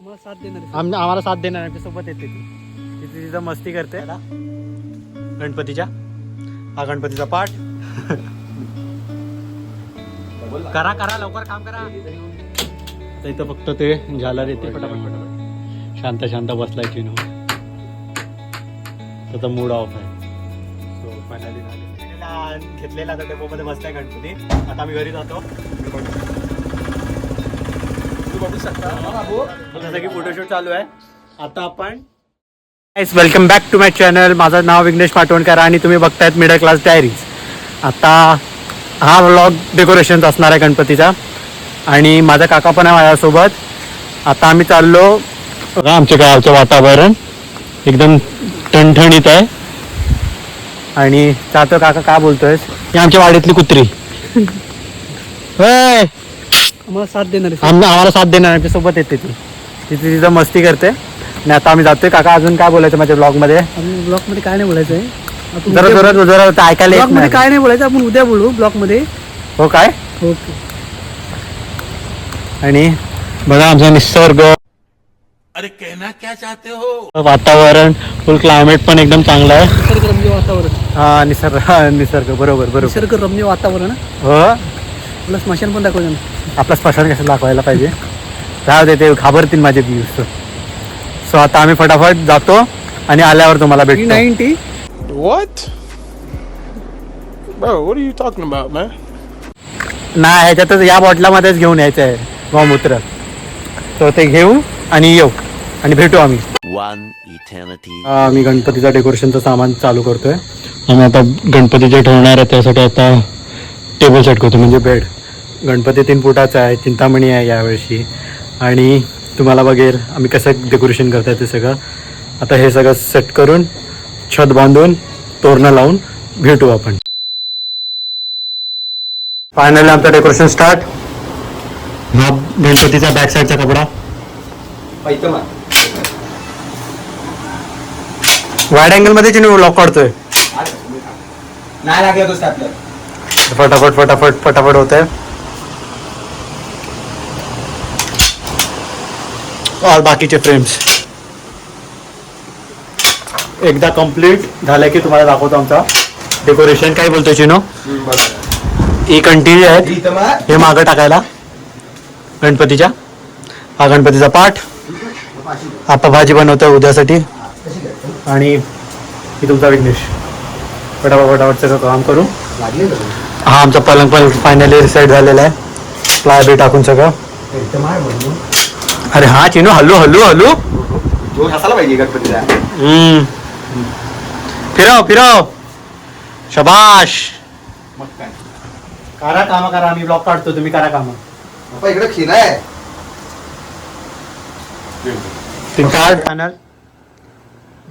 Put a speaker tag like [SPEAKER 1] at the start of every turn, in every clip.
[SPEAKER 1] आम्हाला साथ देणार आहे.
[SPEAKER 2] आम आम्हाला साथ देणार आमच्यासोबत येते ती. तिथे तिथं मस्ती करते. गणपतीच्या. हा गणपतीचा पाठ. करा करा लवकर काम करा. आता इथं फक्त ते झाला येते पटापट पटापट. शांत शांत बसलाय चिनू. त्याचा मूड ऑफ आहे. So, finally झाले. घेतलेला आता डेपोमध्ये बसलाय गणपती. आता आम्ही घरी जातो. जसं की फोटोशूट चालू आहे. आता आपण welcome back to my channel माझं नाव विघ्नेश पाटवणकर आणि तुम्ही बघतायत मिडल क्लास डायरीज आता हा व्लॉग डेकोरेशनचा असणार आहे गणपतीचा. आणि माझा काका पण आहे माझ्यासोबत. आता आम्ही चाललो बघा आमच्या गावचं वातावरण. एकदम ठणठणीत आहे. आणि चाहतो काका काय बोलतोय ही आमच्या वाडीतली कुत्री. होय!
[SPEAKER 1] आम्हाला साथ देणार आहे.
[SPEAKER 2] आम आम्हाला साथ देणार आमच्यासोबत येते ती. तिथे तिथं मस्ती करते. आणि आता आम्ही जातोय. काका अजून काय बोलायचं माझ्या ब्लॉगमध्ये
[SPEAKER 1] आपण ब्लॉकमध्ये काय नाही बोलायचं आहे. आपण
[SPEAKER 2] जरा
[SPEAKER 1] उद्या-
[SPEAKER 2] जोरात ऐकायला येत नाही.
[SPEAKER 1] काय नाही बोलायचं आपण उद्या बोलू ब्लॉकमध्ये
[SPEAKER 2] हो काय?
[SPEAKER 1] ओके.
[SPEAKER 2] आणि बघा आमचा निसर्ग.
[SPEAKER 3] अरे कहना क्या चाहते हो?
[SPEAKER 2] वातावरण फुल क्लायमेट पण एकदम चांगलं आहे.
[SPEAKER 1] निसर्गरम्य वातावरण.
[SPEAKER 2] हा निसर्ग हा, निसर्ग. बरोबर बरोबर.
[SPEAKER 1] निसर्गरम्य वातावरण.
[SPEAKER 2] हो?
[SPEAKER 1] तुला स्मशान पण दाखवलं.
[SPEAKER 2] आपला स्पर्शन कसं दाखवायला पाहिजे? राहू दे ते घाबरतील माझे व्ह्यूज सो आता आम्ही फटाफट जातो आणि आल्यावर तुम्हाला भेटतो.
[SPEAKER 1] Ninety
[SPEAKER 3] man?
[SPEAKER 2] नाही ह्याच्यातच या बॉटलामध्येच घेऊन यायचं आहे गोमूत्र तो ते घेऊ आणि येऊ. आणि भेटू आम्ही. आम्ही गणपतीचं डेकोरेशनचं सामान चालू करतोय. आम्ही आता गणपतीचे ठेवणार आहे त्यासाठी आता टेबल सेट करतो म्हणजे बेड गणपती तीन फुटाचा आहे चिंतामणी आहे यावर्षी. आणि तुम्हाला बघेल आम्ही कसं डेकोरेशन करताय ते सगळं. आता हे सगळं सेट करून छत बांधून तोरणं लावून भेटू आपण. फायनली आमचं डेकोरेशन स्टार्ट हा गणपतीचा बॅक साईडचा कपडा. वाईड अँगलमध्ये लॉक काढतोय. फटाफट फटाफट फटाफट होत आहे और बाकीचे फ्रेम्स एकदा कंप्लीट झालं की तुम्हाला दाखवतो आमचा डेकोरेशन काय बोलतोय चिनो? ही कंटिन्यू आहेत हे मागं टाकायला. गणपतीच्या. हा गणपतीचा पाठ. आता भाजी बनवतोय उद्यासाठी. आणि ही तुमचा विघ्नेश. फटाफट फटाफट सगळं काम करू. हा आमचा पलंग पण फायनली सेट झालेला आहे. प्लाय बी टाकून सगळं. अरे हा चिनू हल्लू हल्लू हल्लू।
[SPEAKER 4] तो हसायला पाहिजे गणपतीला
[SPEAKER 2] हम्म. फिरव फिरव शबाश।
[SPEAKER 4] मग काय
[SPEAKER 2] करा कामा करा आम्ही ब्लॉक काढतो तुम्ही करा कामा।
[SPEAKER 4] पप्पा इकडे खिना आहे।
[SPEAKER 2] तुम्ही काय पॅनल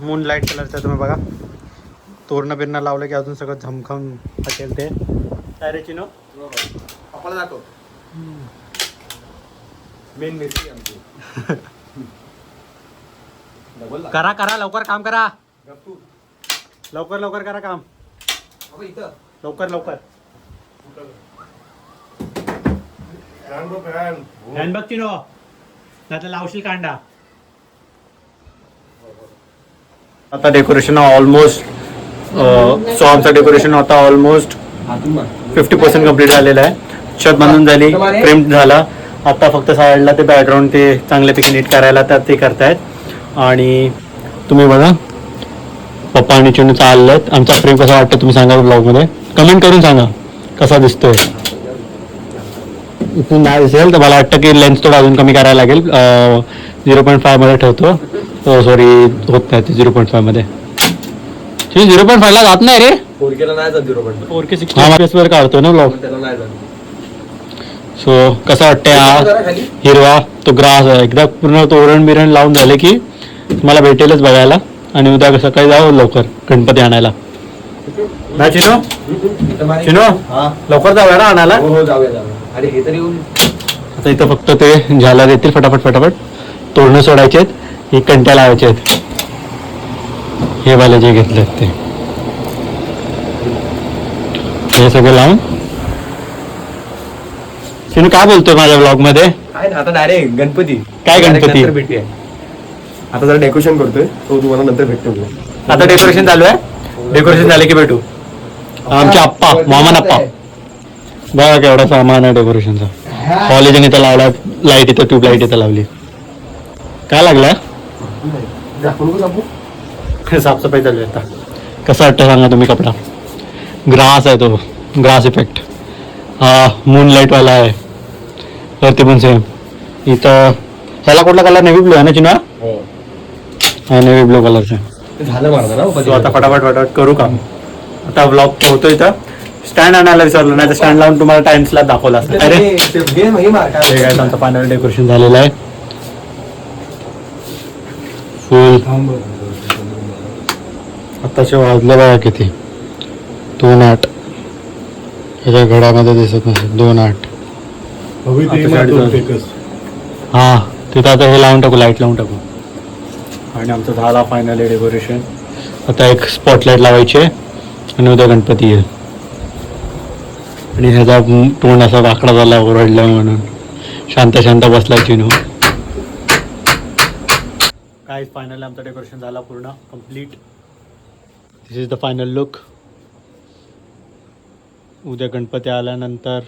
[SPEAKER 2] मून लाईट कलरचं तुम्ही बघा. तोरणं बिरणं लावलं की अजून सगळं झमखम हटेल ते. काय रे चिनो?
[SPEAKER 4] पप्पाला दाखव. मेन आमची. डबल
[SPEAKER 2] करा करा लवकर काम करा. लवकर लवकर करा काम.
[SPEAKER 4] पप्पा इथं.
[SPEAKER 2] लवकर लवकर. बघ चिनो. नाही लावशील कांडा. आता डेकोरेशन ऑलमोस्ट सो आमचं डेकोरेशन आता ऑलमोस्ट फिफ्टी पर्सेंट कंप्लीट झालेलं आहे. छत बांधून झाली प्रिंट झाला. आता फक्त साईडला ते बॅकग्राऊंड ते चांगल्यापैकी नीट करायला तर ते करतायत. आणि तुम्ही बघा पप्पा आणि चिनू चाललेत. आमचा फ्रेम कसा वाटतं तुम्ही सांगा ब्लॉगमध्ये. कमेंट करून सांगा कसा दिसतोय? इथून नाही दिसेल तर मला वाटतं की लेन्स थोडा अजून कमी करायला लागेल. झिरो पॉईंट फायमध्ये ठेवतो. सॉरी होत नाही ते झिरो पॉईंट फायमध्ये झिरो पॉईंट फायला जात नाही रे.
[SPEAKER 4] पोरकेला नाही जात झिरो पण
[SPEAKER 2] फोर के सिक्स्टी वर काढतो ना ब्लॉग
[SPEAKER 4] त्याला नाही जात.
[SPEAKER 2] सो कसा वाटतंय हा? हिरवा तो ग्रास आहे. एकदा पूर्ण तोरण बिरण लावून झाले की तुम्हाला भेटेलच बघायला. आणि उद्या सकाळी जाऊ लवकर गणपती आणायला. ना चिनो? चिनो?
[SPEAKER 4] हा.
[SPEAKER 2] लवकर जाऊया ना आणायला?
[SPEAKER 4] हो हो
[SPEAKER 2] आता इथं फक्त ते झाला येतील फटाफट फटाफट. तोरणं सोडायचे आहेत ही कंट्या लावायचे आहेत. हे वाले जे घेतले ते. हे सगळे लावून चिनू काय बोलतोय माझ्या ब्लॉगमध्ये?
[SPEAKER 4] काय ना आता डायरेक्ट गणपती.
[SPEAKER 2] काय
[SPEAKER 4] Direct
[SPEAKER 2] गणपती?
[SPEAKER 4] नंतर भेटूया. आता जरा डेकोरेशन करतोय तो तुम्हाला नंतर भेटतो
[SPEAKER 2] आता डेकोरेशन चालू आहे? डेकोरेशन झाले की भेटू? आमचे आप्पा मामान आप्पा. बघा केवढा सामान आहे डेकोरेशनचा कॉलेजने इथं लावला लाइट इथं ट्यूबलाईट इथं लावली. काय लागलाय? साफसफाई चालू आहे आता. कसं वाटतं सांगा तुम्ही कपडा? ग्रास आहे तो ग्रास इफेक्ट हा मून लाइट वाला आहे. वरती पण सेम इथं ह्याला कुठला कलर नेव्ही ब्लू आहे ना चिना हा. नेव्ही ब्लू कलरचा
[SPEAKER 4] झालं ना
[SPEAKER 2] आता फटाफट फटाफट करू काम. आता ब्लॉग ठेवतो इथं. स्टँड आणायला विसरलो नाही तर स्टँड लावून तुम्हाला टाइम्सला दाखवला असता. अरे.
[SPEAKER 4] हे
[SPEAKER 2] हे आमचं फायनल डेकोरेशन झालेलं आहे. फुल आताचे वाजले बघा किती. दोन आठ. ह्याच्या घड्यामध्ये दिसत नसेल दोन आठ. हा तिथं आता हे लावून टाकू लाइट लावून टाकू. आणि आमचं झाला फायनली डेकोरेशन आता एक स्पॉटलाईट लावायची आहे आणि उद्या गणपती येईल. आणि ह्याचा तोंड असा वाकडा झाला ओरडला म्हणून. शांत शांत बसलाय चिनू. काय फायनल आमचं डेकोरेशन झाला पूर्ण complete this is the final look उद्या गणपती आल्यानंतर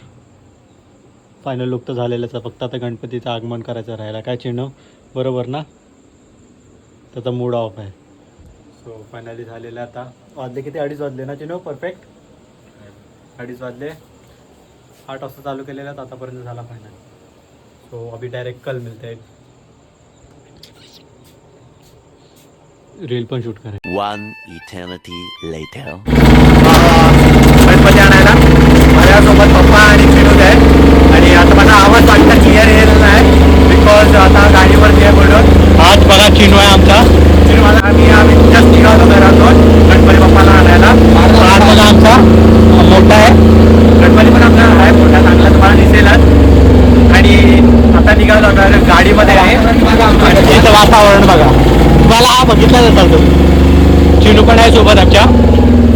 [SPEAKER 2] फायनल लुक तर झालेलाच आहे. फक्त आता गणपतीचं आगमन करायचं राहिला. काय चिन्ह? बरोबर ना? त्याचा मूड ऑफ आहे. सो फायनली झालेलं आहे आता. वाजले किती? अडीच वाजले ना चिन्ह? परफेक्ट अडीच वाजले. आठ वाजता चालू केलेलं आहे. आतापर्यंत झाला फायनल सो अभी डायरेक्ट कल मिळते हैं रील पण शूट करें
[SPEAKER 5] One eternity later.
[SPEAKER 2] गणपती आणायला. माझ्यासोबत पप्पा आणि विनोद आहे आणि आता माझा आवाज वाटतं क्लिअर येत नाही बिकॉज आता गाडीवरती आहे म्हणून आज बघा चिनू आहे आमचा. चिनू माझा आम्ही आम्ही जस्ट निघालो घरातून गणपती बाप्पाला आणायला. आज बघा आमचा. मोठा आहे. गणपती पण आमचा आहे. मोठा चांगला तुम्हाला दिसेलच. आणि आता निघालो आता गाडीमध्ये आहे. आणि इथं वातावरण बघा. तुम्हाला हा बघितला जातात तो. चिनू पण आहे सोबत आमच्या.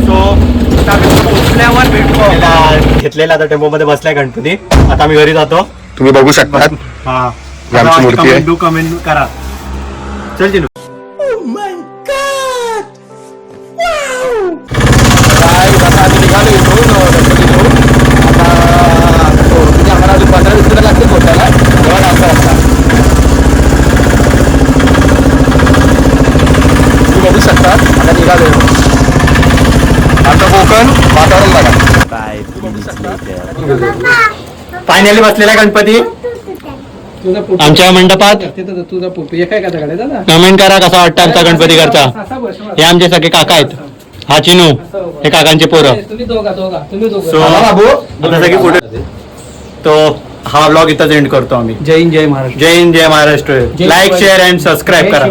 [SPEAKER 2] सो पोचल्यावर भेटू. घेतलेला आता टेम्पो मध्ये बसलाय गणपती. आता आम्ही घरी जातो.
[SPEAKER 3] तुम्ही बघू शकता
[SPEAKER 2] हा.
[SPEAKER 3] ही. आमची मूर्ती आहे.
[SPEAKER 2] डू कमेंट करा. चल चिनू.
[SPEAKER 4] आता निघालो इथून अं, गणपती घेऊन आता तो, म्हणजे आम्हाला अजून पंधरा वीस मिनिटं लागतील पोहोचायला तेव्हा नाश्ता वाजता तुम्ही बघू शकता आता निघालो. आता कोकण वातावरण बघा.
[SPEAKER 5] Five minutes later.
[SPEAKER 2] फायनली बसलेला गणपती.
[SPEAKER 1] तुझा
[SPEAKER 2] आमच्या मंडपात?
[SPEAKER 1] तिथं तुझा फोटो. एक आहे का त्याकडे दादा
[SPEAKER 2] कमेंट करा कसा वाटतं आमचा गणपती
[SPEAKER 1] बस,
[SPEAKER 2] हे आमचे सगळे काका आहेत. हा चिनू हे काकांचे पोरं.
[SPEAKER 1] तुम्ही दोघा दोघा तुम्ही
[SPEAKER 2] So,
[SPEAKER 1] दोघं
[SPEAKER 4] आला बाबू
[SPEAKER 2] आता सगळे पुढे तो हा ब्लॉग इथंच एंड करतो आम्ही.
[SPEAKER 1] जय हिंद जय महाराष्ट्र.
[SPEAKER 2] जय हिंद जय Maharashtra. Like. Share and subscribe करा.